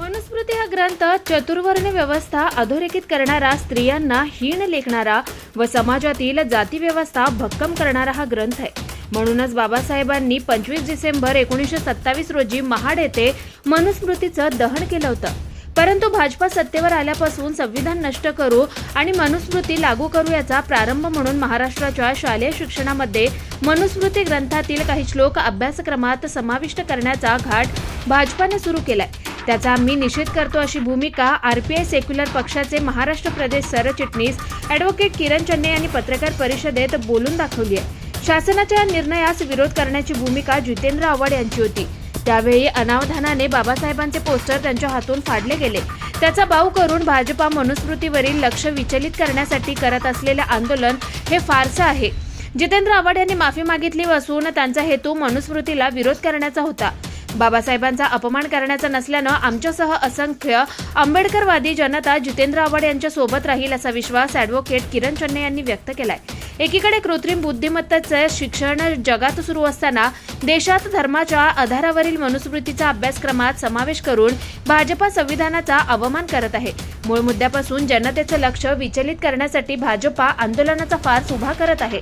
मनुस्मृती हा ग्रंथ चतुर्वर्ण व्यवस्था अधोरेखित करणारा स्त्रियांना हीण लेखणारा व समाजातील जातीव्यवस्था भक्कम करणारा हा ग्रंथ आहे. म्हणूनच बाबासाहेबांनी पंचवीस डिसेंबर एकोणीसशे सत्तावीस रोजी महाड येथे मनुस्मृतीचं दहन केलं होतं. परंतु भाजपा सत्तेवर आल्यापासून संविधान नष्ट करू आणि मनुस्मृती लागू करू याचा प्रारंभ म्हणून महाराष्ट्राच्या शालेय शिक्षणामध्ये मनुस्मृती ग्रंथातील काही श्लोक अभ्यासक्रमात समाविष्ट करण्याचा घाट भाजपाने सुरू केलाय. त्याचा मी निषेध करतो अशी भूमिका आरपीआय सेक्युलर पक्षाचे महाराष्ट्र प्रदेश सरचिटणीस ॲडव्होकेट किरण चन्ने यांनी पत्रकार परिषदेत बोलून दाखवली आहे. शासनाच्या या निर्णयास विरोध करण्याची भूमिका जितेंद्र आव्हाड यांची होती. त्यावेळी अनावधानाने बाबासाहेबांचे पोस्टर त्यांच्या हातून फाडले गेले. त्याचा बाव करून भाजपा मनुस्मृतीवरील लक्ष विचलित करण्यासाठी करत असलेले आंदोलन हे फारसं आहे. जितेंद्र आव्हाड यांनी माफी मागितली असून त्यांचा हेतू मनुस्मृतीला विरोध करण्याचा होता. बाबासाहेबांचा अपमान करण्याचा नसल्यानं आमच्यासह असंख्य आंबेडकरवादी जनता जितेंद्र आव्हाड यांच्या सोबत राहील असा विश्वास ॲडव्होकेट किरण चन्ने यांनी व्यक्त केलाय. एकीकडे कृत्रिम बुद्धिमत्तेचं शिक्षण जगात सुरू असताना देशात धर्माच्या आधारावरील मनुस्मृतीचा अभ्यासक्रमात समावेश करून भाजपा संविधानाचा अवमान करत आहे. मूळ मुद्द्यापासून जनतेचं लक्ष विचलित करण्यासाठी भाजपा आंदोलनाचा फार्स उभा करत आहे.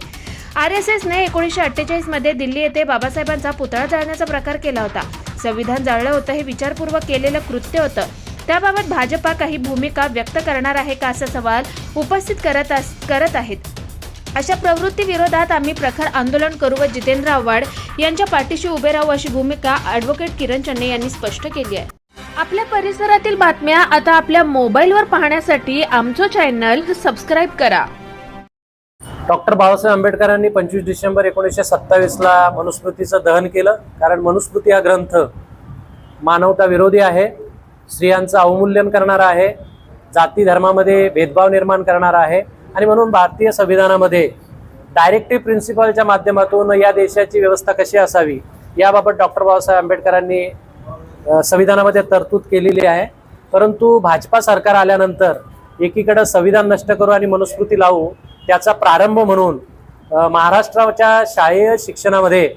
आर एस एसने एकोणीसशे अठ्ठेचाळीसमध्ये दिल्ली येथे बाबासाहेबांचा पुतळा जाळण्याचा प्रकार केला होता. संविधान जाळलं होतं हे विचारपूर्वक केलेलं कृत्य होतं. त्याबाबत भाजपा काही भूमिका व्यक्त करणार आहे का असा सवाल उपस्थित करत अस- करत आहेत. अशा प्रवृत्ती विरोधात आम्ही प्रखर आंदोलन करू व जितेंद्र आव्हाड यांच्या पाठीशी उभे राहू अशी भूमिका ॲडव्होकेट किरण चन्ने यांनी स्पष्ट केली आहे. आपल्या परिसरातील बातम्या आता आपल्या मोबाईलवर पाहण्यासाठी आमचं चॅनल सबस्क्राईब करा. डॉक्टर बाबासाहेब आंबेडकरांनी पंचवीस डिसेंबर एकोणीसशे सत्तावीसला मनुस्मृतीचं दहन केलं. कारण मनुस्मृती हा ग्रंथ मानवता विरोधी आहे स्त्रियांचं अवमूल्यन करणारा आहे जाती धर्मामध्ये भेदभाव निर्माण करणारा आहे. आणि म्हणून भारतीय संविधानामध्ये डायरेक्टिव्ह प्रिन्सिपलच्या माध्यमातून या देशाची व्यवस्था कशी असावी याबाबत डॉक्टर बाबासाहेब आंबेडकरांनी संविधानामध्ये तरतूद केलेली आहे. परंतु भाजपा सरकार आल्यानंतर एकीकडं संविधान नष्ट करू आणि मनुस्मृती लावू त्याचा प्रारंभ म्हणून महाराष्ट्राच्या शालेय शिक्षणामध्ये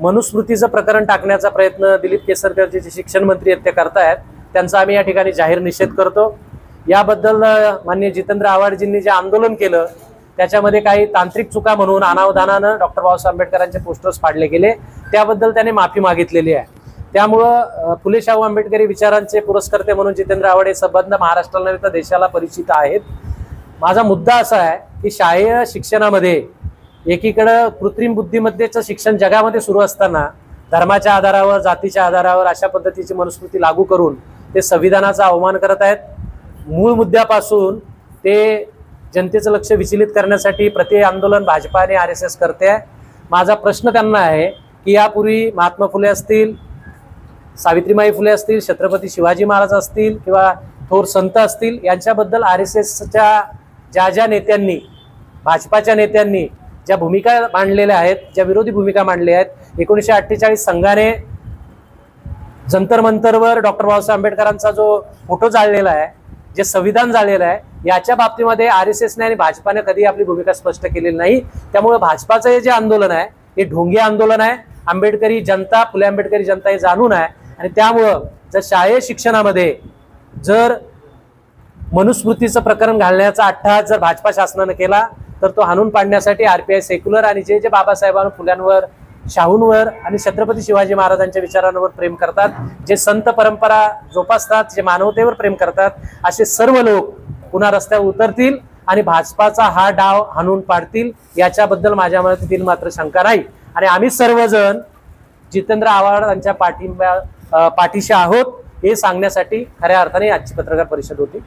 मनुस्मृतीचं प्रकरण टाकण्याचा प्रयत्न दिलीप केसरकर जे शिक्षण मंत्री आहेत ते करतायत. त्यांचा आम्ही या ठिकाणी जाहीर निषेध करतो. याबद्दल मान्य जितेंद्र आव्हाडजींनी जे आंदोलन केलं त्याच्यामध्ये काही तांत्रिक चुका म्हणून अनावधानानं डॉक्टर बाबासाहेब आंबेडकरांचे पोस्टर्स फाडले गेले. त्याबद्दल त्याने माफी मागितलेली आहे. त्यामुळं फुले शाहू आंबेडकरी विचारांचे पुरस्कर्ते म्हणून जितेंद्र आव्हाड हे संबंध महाराष्ट्राला नव्हे तर देशाला परिचित आहेत. माझा मुद्दा असा आहे की शालेय शिक्षणामध्ये एकीकडं कृत्रिम बुद्धिमत्तेचं शिक्षण जगामध्ये सुरू असताना धर्माच्या आधारावर जातीच्या आधारावर अशा पद्धतीची मनुस्मृती लागू करून ते संविधानाचा अवमान करत आहेत. मूळ मुद्द्यापासून ते जनतेचं लक्ष विचलित करण्यासाठी प्रति आंदोलन भाजपा आणि आर एस एस करते आहे. माझा प्रश्न त्यांना आहे की यापूर्वी महात्मा फुले असतील सावित्रीमाई फुले असतील छत्रपती शिवाजी महाराज असतील किंवा थोर संत असतील यांच्याबद्दल आर एस एसच्या ज्या ज्या नेत्यांनी भाजपाच्या नेत्यांनी ज्या भूमिका मांडलेल्या आहेत ज्या विरोधी भूमिका मांडल्या आहेत एकोणीसशे अठ्ठेचाळीस संघाने जंतर मंतरवर डॉक्टर बाबासाहेब आंबेडकरांचा जो फोटो जाळलेला आहे जे संविधान जाळलेलं आहे याच्या बाबतीमध्ये आर एस एसने आणि भाजपाने कधी आपली भूमिका स्पष्ट केलेली नाही. त्यामुळे भाजपाचं हे जे आंदोलन आहे हे ढोंगी आंदोलन आहे. आंबेडकरी जनता फुले आंबेडकरी जनता हे जाणून आहे. आणि त्यामुळं जर शालेय शिक्षणामध्ये जर मनुस्मृतीचं प्रकरण घालण्याचा अट्टहास जर भाजपा शासनानं केला तर तो हाणून पाडण्यासाठी आरपीआय सेक्युलर आणि जे जे बाबासाहेबांवर फुल्यांवर शाहूंवर आणि छत्रपती शिवाजी महाराजांच्या विचारांवर प्रेम करतात जे संत परंपरा जोपासतात जे मानवतेवर प्रेम करतात असे सर्व लोक पुन्हा रस्त्यावर उतरतील आणि भाजपाचा हा डाव हाणून पाडतील याच्याबद्दल माझ्या मनातील मात्र शंका नाही. आणि आम्ही सर्वजण जितेंद्र आव्हाड यांच्या पाठिंब्या पाठीशी आहोत हे सांगण्यासाठी खऱ्या अर्थाने आजची पत्रकार परिषद होती.